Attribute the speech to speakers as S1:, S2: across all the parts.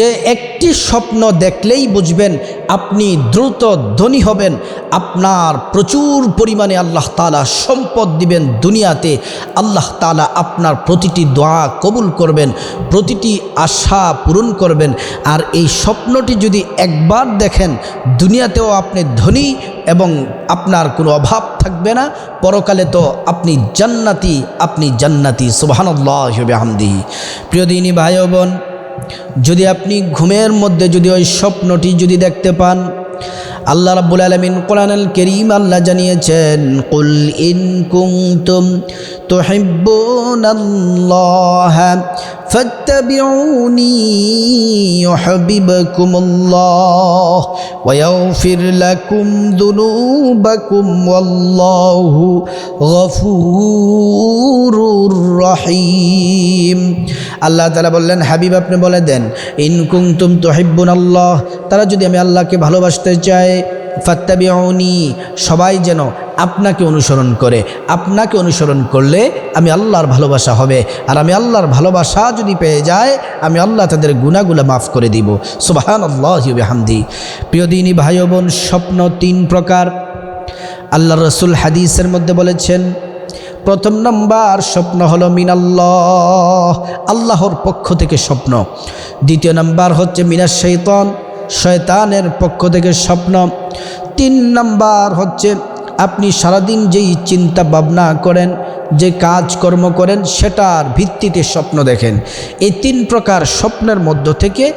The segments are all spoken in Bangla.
S1: যে একটি স্বপ্ন দেখলেই বুঝবেন আপনি দ্রুত ধনী হবেন। আপনার প্রচুর পরিমাণে আল্লাহ তালা সম্পদ দিবেন দুনিয়াতে। আল্লাহ তালা আপনার প্রতিটি দোয়া কবুল করবেন, প্রতিটি আশা পূরণ করবেন। আর এই স্বপ্নটি যদি একবার দেখেন, দুনিয়াতেও আপনি ধনী এবং আপনার কোনো অভাব থাকবে না। পরকালে তো আপনি জান্নাতি আপনি জান্নাতি সুবাহান্লাহ হামদি প্রিয় দিনী ভাই বোন যদি আপনি ঘুমের মধ্যে যদি ওই স্বপ্নটি যদি দেখতে পান, আল্লাহ রাব্বুল আলামিন কোরআনুল করিম আল্লাহ জানিয়েছেন, কুল ইন কুনতুম তুহিব্বুনাল্লাহ। ফাত্তাবিউনি ইউহিব্বুকুমুল্লাহ ওয়া ইয়াগফির লাকুম যুনুবাকুম ওয়াল্লাহু গফুরুর রহিম আল্লাহ তালা বললেন, হাবিব আপনি বলে দেন, ইন কুনতুম তুহিব্বুনাল্লাহ তারা যদি আমি আল্লাহকে ভালোবাসতে চায় ফাত্তাবিউনি, সবাই যেন আপনাকে অনুসরণ করে। আপনাকে অনুসরণ করলে আমি আল্লাহর ভালোবাসা হবে। আর আমি আল্লাহর ভালোবাসা যদি পেয়ে যায়, আমি আল্লাহ তাদের গুণাগুলো মাফ করে দিব। সুবাহান আল্লাহ হামদি প্রিয় দিনী ভাই বোন স্বপ্ন তিন প্রকার। আল্লাহ রসুল হাদিসের মধ্যে বলেছেন, প্রথম নম্বর স্বপ্ন হলো মিনাল্লাহ, আল্লাহর পক্ষ থেকে স্বপ্ন। দ্বিতীয় নাম্বার হচ্ছে মিনার শৈতন শয়তানের পক্ষ থেকে স্বপ্ন। তিন নাম্বার হচ্ছে, আপনি সারাদিন যেই চিন্তা ভাবনা করেন, যে কাজকর্ম করেন, সেটার ভিত্তিতে স্বপ্ন দেখেন। এই তিন প্রকার স্বপ্নের মধ্য থেকে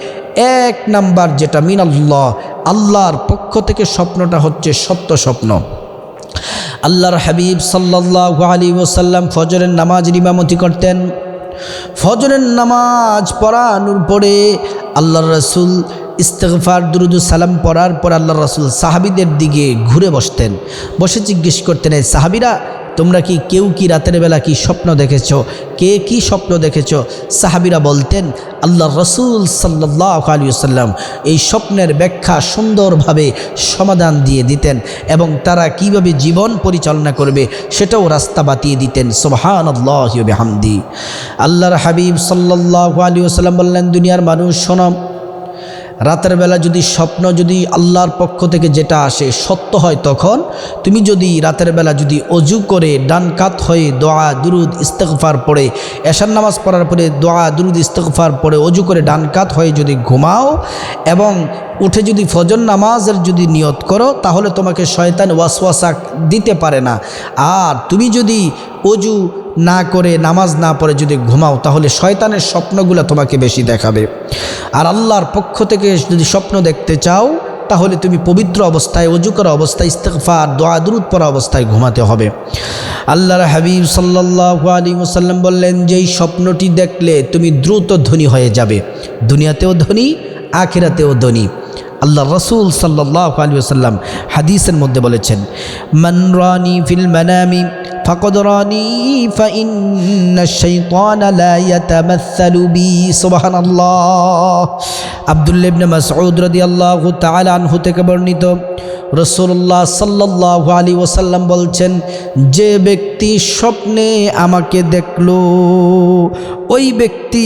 S1: এক নাম্বার যেটা মিনাল্লাহ, আল্লাহর পক্ষ থেকে স্বপ্নটা হচ্ছে সত্য স্বপ্ন। আল্লাহর হাবিব সাল্লাহ আলী ওসাল্লাম ফজরের নামাজ ইমামতি করতেন। ফজরের নামাজ পড়ানোর পরে আল্লাহর রসুল ইস্তফার দুরুদু সালাম পড়ার পর আল্লাহ রসুল সাহাবিদের দিকে ঘুরে বসতেন। বসে জিজ্ঞেস করতেন, এই সাহাবিরা, তোমরা কি কেউ কি রাতের বেলা কি স্বপ্ন দেখেছ? কে কি স্বপ্ন দেখেছ? সাহাবিরা বলতেন আল্লাহ রসুল সাল্লাহ আলিয়াল্লাম এই স্বপ্নের ব্যাখ্যা সুন্দরভাবে সমাধান দিয়ে দিতেন এবং তারা কীভাবে জীবন পরিচালনা করবে সেটাও রাস্তা বাতিয়ে দিতেন। সোহান আল্লাহ হামদি আল্লাহর হাবিব সাল্লাহ আলিয়াল্লাম বললেন, দুনিয়ার মানুষ শোনম রাতের বেলা যদি স্বপ্ন যদি আল্লাহর পক্ষ থেকে যেটা আসে সত্য হয় তখন, তুমি যদি রাতের বেলা যদি অজু করে ডান কাত হয়ে দোয়া, দুরুদ ইস্তেকফার পড়ে, এশার নামাজ পড়ার পরে দোয়া, দুরুদ ইস্তেকফার পড়ে, অজু করে ডান কাত হয়ে যদি ঘুমাও এবং উঠে যদি ফজর নামাজের যদি নিয়ত করো, তাহলে তোমাকে শয়তান ওয়াসওয়াসা দিতে পারে না। আর তুমি যদি অজু না করে, নামাজ না পড়ে যদি ঘুমাও, তাহলে শয়তানের স্বপ্নগুলো তোমাকে বেশি দেখাবে। আর আল্লাহর পক্ষ থেকে যদি স্বপ্ন দেখতে চাও, তাহলে তুমি পবিত্র অবস্থায়, অজু করা অবস্থায় ইস্তফার দোয়া, দুরুদ পরা অবস্থায় ঘুমাতে হবে। আল্লাহর হাবিব সাল্লাহ আলী মুসাল্লাম বললেন, যেই স্বপ্নটি দেখলে তুমি দ্রুত ধনী হয়ে যাবে। দুনিয়াতেও ধনী, আখেরাতেও ধনী। আল্লাহ রসুল সাল্লাহ আলী আসাল্লাম হাদিসের মধ্যে বলেছেন মনরানি ফিল মানামি فقد راني فإن الشيطان لا يتمثل بي سبحان الله আব্দুল্লাহ ইবনে মাসউদ রাদিয়াল্লাহু তাআলা আনহু থেকে বর্ণিত রসুল্লাহ সাল্লাহ আলী ওসাল্লাম বলছেন, যে ব্যক্তি স্বপ্নে আমাকে দেখল, ওই ব্যক্তি,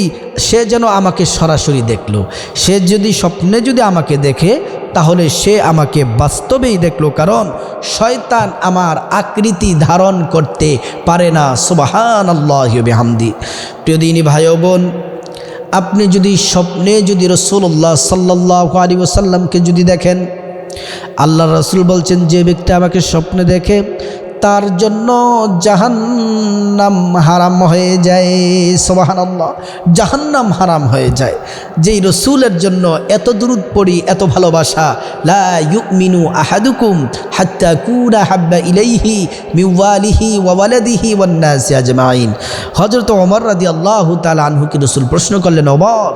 S1: সে যেন আমাকে সরাসরি দেখল। সে যদি স্বপ্নে যদি আমাকে দেখে, তাহলে সে আমাকে বাস্তবেই দেখল, কারণ শয়তান আমার আকৃতি ধারণ করতে পারে না। সুবাহান আল্লাহ হামদি প্রিয়দিনী ভাই বোন, আপনি যদি স্বপ্নে যদি রসুল্লাহ সাল্লাহ আলী ওসাল্লামকে যদি দেখেন আল্লাহ রসুল বলছেন, যে ব্যক্তি আমাকে স্বপ্নে দেখে, তার জন্য জাহান্নাম হারাম হয়ে যায়। সোবাহান আল্লাহ জাহান্নাম হারাম হয়ে যায়। যেই রসুলের জন্য এত দূরত পড়ি, এত ভালোবাসা, লা আহাদুকুম হাত্তা কুনা হাব্বা ইলাইহি মিওয়ালিহি ওয়ালাদিহি ওয়ান্নাসি আজমাইন। হযরত ওমর রাদিয়াল্লাহু তাআলা আনহুকে রসুল প্রশ্ন করলেন, ওমর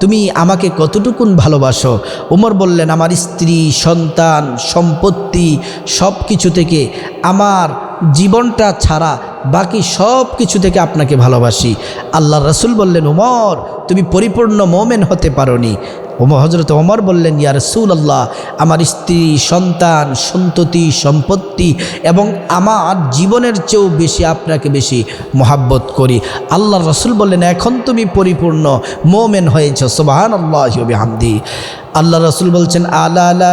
S1: তুমি আমাকে কতটুকুন ভালোবাসো? উমর বললেন, আমার স্ত্রী, সন্তান, সম্পত্তি সব কিছু থেকে আমার জীবনটা ছাড়া বাকি সব কিছু থেকে আপনাকে ভালোবাসি। আল্লাহ রসুল বললেন, উমর, তুমি পরিপূর্ণ মোমেন হতে পারোনি। ও হজরত ওমর বললেন, ইয়া রসুল আল্লাহ আমার স্ত্রী, সন্তান, সন্ততি, সম্পত্তি এবং আমার জীবনের চেয়েও বেশি আপনাকে বেশি মহাব্বত করি। আল্লাহ রসুল বললেন, এখন তুমি পরিপূর্ণ মোমেন হয়েছ সোবাহান আল্লাহ হামদি আল্লাহ রসুল বলছেন, আলা আলা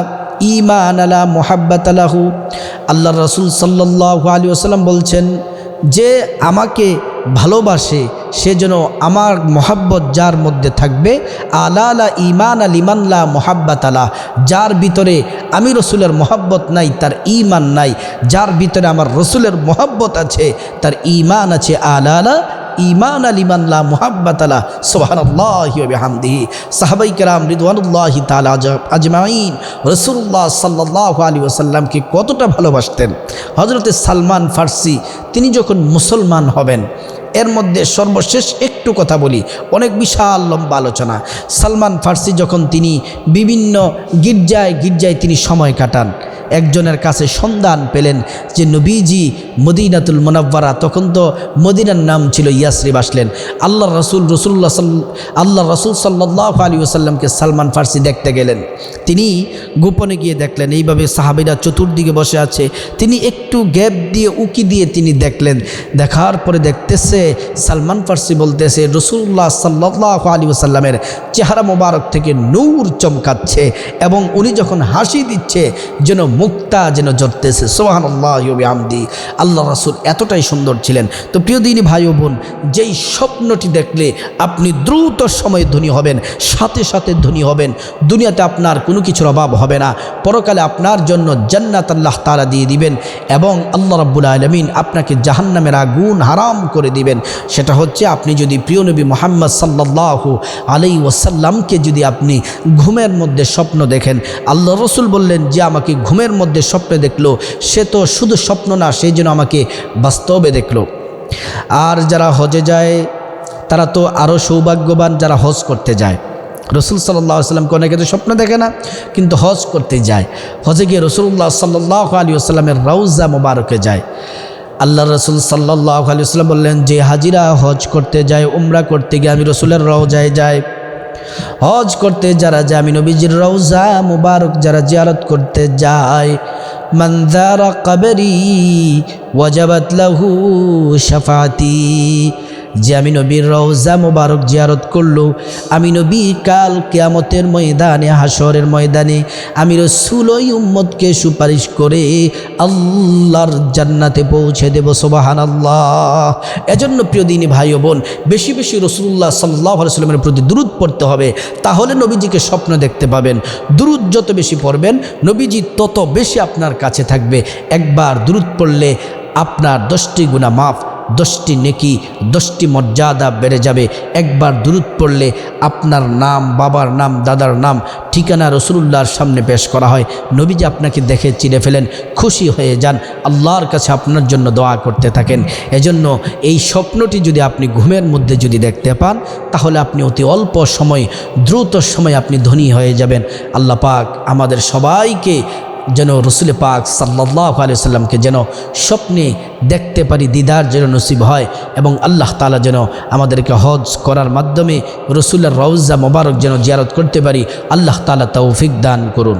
S1: ইমান আলা, মোহাব্বত আলাহু। আল্লাহ রসুল সাল্লাহ আলী আসাল্লাম বলছেন, যে আমাকে ভালোবাসে সে যেন আমার মহাব্বত যার মধ্যে থাকবে আলা আলা ইমান আল ইমানলা মোহাব্বত আলা যার ভিতরে আমি রসুলের মহাব্বত নাই, তার ইমান নাই, যার ভিতরে আমার রসুলের মহাব্বত আছে, তার ইমান আছে আলা আলা ইমান আল ইমানলা মোহাব্বত আলা সোহানুল্লাহামদিহি সাহাবাই কেরাম রিদওয়ানুল্লাহি তালা আজমাইন রসুল্লাহ সাল্লাহ আলী ওসাল্লামকে কতটা ভালোবাসতেন। হজরতে সালমান ফার্সি, তিনি যখন মুসলমান হবেন এর মধ্যে সর্বশেষ একটু কথা বলি। অনেক বিশাল লম্বা আলোচনা। সালমান ফার্সি যখন তিনি বিভিন্ন গির্জায় গির্জায় তিনি সময় কাটান, একজনের কাছে সন্ধান পেলেন যে নবীজি মদিনাতুল মোনাব্বারা তখন তো মদিনার নাম ছিল ইয়াসরিব আসলেন। আল্লাহ রসুল রসুল্লাহ সাল আল্লাহ রসুল সাল্লাহ আলী ওসাল্লামকে সালমান ফার্সি দেখতে গেলেন। তিনি গোপনে গিয়ে দেখলেন, এইভাবে সাহাবিরা চতুর্দিকে বসে আছে। তিনি একটু গ্যাপ দিয়ে উকি দিয়ে তিনি দেখলেন। দেখার পরে দেখতেছে সালমান ফার্সি বলতেছে রসুল্লাহ সাল্লাহ আলী ওসাল্লামের চেহারা মোবারক থেকে নূর চমকাচ্ছে এবং উনি যখন হাসি দিচ্ছে, যেন মুক্তা যেন জড়তেছে সোহান আল্লাহ আমদি আল্লাহ রাসুল এতটাই সুন্দর ছিলেন। তো প্রিয় দিনী ভাই বোন, যেই স্বপ্নটি দেখলে আপনি দ্রুত সময়ে ধনী হবেন, সাথে সাথে ধনী হবেন, দুনিয়াতে আপনার কোনো কিছুর অভাব হবে না। পরকালে আপনার জন্য জান্নাত আল্লাহ তারা দিয়ে দিবেন এবং আল্লাহ রাব্বুল আলমিন আপনাকে জাহান্নামের আগুন হারাম করে দিবেন। সেটা হচ্ছে আপনি যদি প্রিয় নবী মোহাম্মদ সাল্লাহ আলাই ওসাল্লামকে যদি আপনি ঘুমের মধ্যে স্বপ্ন দেখেন আল্লাহ রসুল বললেন যে আমাকে ঘুমের মধ্যে স্বপ্নে দেখল, সে তো শুধু স্বপ্ন না সেই জন্য আমাকে বাস্তবে দেখল। আর যারা হজে যায়, তারা তো আরও সৌভাগ্যবান যারা হজ করতে যায়। রসুল সাল্লাহ সাল্লামকে অনেকে তো স্বপ্ন দেখে না, কিন্তু হজ করতে যায়। হজে গিয়ে রসুল্লাহ সাল্লাহ আলী আসসালামের রৌজা মোবারকে যায়। আল্লাহ রসুল সাল্লাহ আলিয়াল্লাম বললেন, যে হাজিরা হজ করতে যায়, উমরা করতে গিয়ে আমি রসুলের রওজায় যায় হজ করতে যারা যায়, আমি নবীজির রওজা মুবারক যারা জিয়ারত করতে যায়। মন্দারা কবরি, ওয়াজাবাত লাহু শাফাতি। যে আমি নবীর রওজা মোবারক জিয়ারত করল, আমি নবী কাল কেয়ামতের ময়দানে হাসরের ময়দানে, আমি রসুল ওই উম্মতকে সুপারিশ করে আল্লাহর জান্নাতে পৌঁছে দেব সোবাহান আল্লাহ এজন্য প্রিয় দিনী ভাই বোন, বেশি বেশি রসুল্লাহ সাল্লাহ সাল্লামের প্রতি দূরত পড়তে হবে, তাহলে নবীজিকে স্বপ্ন দেখতে পাবেন। দূরত যত বেশি পড়বেন, নবীজি তত বেশি আপনার কাছে থাকবে। একবার দূরত পড়লে আপনার দশটি গুণা মাফ দশটি নেকি, দশটি মর্যাদা বেড়ে যাবে। একবার দূরত পড়লে আপনার নাম, বাবার নাম, দাদার নাম, ঠিকানা রসুল্লাহর সামনে পেশ করা হয়। নবীজি আপনাকে দেখে চিনে ফেলেন, খুশি হয়ে যান, আল্লাহর কাছে আপনার জন্য দোয়া করতে থাকেন। এজন্য এই স্বপ্নটি যদি আপনি ঘুমের মধ্যে যদি দেখতে পান, তাহলে আপনি অতি অল্প সময়, দ্রুত সময় আপনি ধনী হয়ে যাবেন। আল্লাহ পাক আমাদের সবাইকে যেন রসুল পাক সাল্লাহ আলি সাল্লামকে যেন স্বপ্নে দেখতে পারি, দিদার যেন নসিব হয় এবং আল্লাহ তালা যেন আমাদেরকে হজ করার মাধ্যমে রসুলের রওজা মোবারক যেন জিয়ারত করতে পারি, আল্লাহ তালা তৌফিক দান করুন।